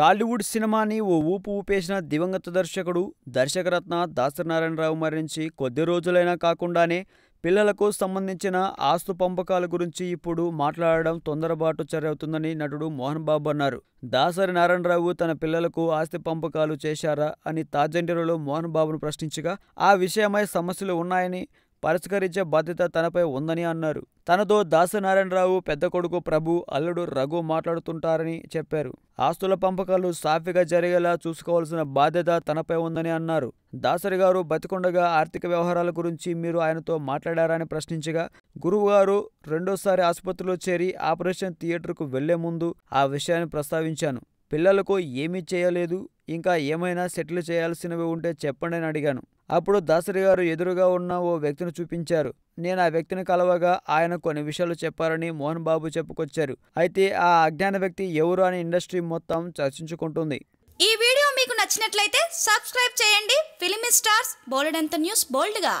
టాలీవుడ్ సినిమాని ఓ ఊపు ఊపేసిన దివంగత దర్శకుడు దర్శకరత్న దాసనారాయణరావు మరణించి కొద్ది రోజులైనా కాకుండానే పిల్లలకు సంబంధించిన ఆస్తు పంపకాల గురించి ఇప్పుడు మాట్లాడడం తొందరబాటు చర్యవుతుందని నటుడు మోహన్ బాబు అన్నారు. దాసరి నారాయణరావు తన పిల్లలకు ఆస్తి పంపకాలు చేశారా అని తాజంటిలో మోహన్ బాబును ప్రశ్నించగా ఆ విషయమై సమస్యలు ఉన్నాయని పరిష్కరించే బాధ్యత తనపై ఉందని అన్నారు. తనతో దాసనారాయణరావు పెద్ద కొడుకు ప్రభు అల్లుడు రఘు మాట్లాడుతుంటారని చెప్పారు. ఆస్తుల పంపకాలు సాఫీగా జరిగేలా చూసుకోవాల్సిన బాధ్యత తనపై ఉందని అన్నారు. దాసరి గారు బతికొండగా ఆర్థిక వ్యవహారాల గురించి మీరు ఆయనతో మాట్లాడారని ప్రశ్నించగా గురువుగారు రెండోసారి ఆసుపత్రిలో చేరి ఆపరేషన్ థియేటర్కు వెళ్ళే ముందు ఆ విషయాన్ని ప్రస్తావించాను. పిల్లలకు ఏమీ చేయలేదు ఇంకా ఏమైనా సెటిల్ చేయాల్సినవి ఉంటే చెప్పండి అని అడిగాను. అప్పుడు దాసరి గారు ఎదురుగా ఉన్న ఓ వ్యక్తిని చూపించారు. నేను ఆ వ్యక్తిని కలవగా ఆయన కొన్ని విషయాలు చెప్పారని మోహన్ బాబు చెప్పుకొచ్చారు. అయితే ఆ అజ్ఞాన వ్యక్తి ఎవరు అని ఇండస్ట్రీ మొత్తం చర్చించుకుంటుంది. ఈ వీడియో మీకు నచ్చినట్లయితే సబ్స్క్రైబ్ చేయండి. ఫిలిం స్టార్స్ బోలెడంత న్యూస్ బోల్డ్గా.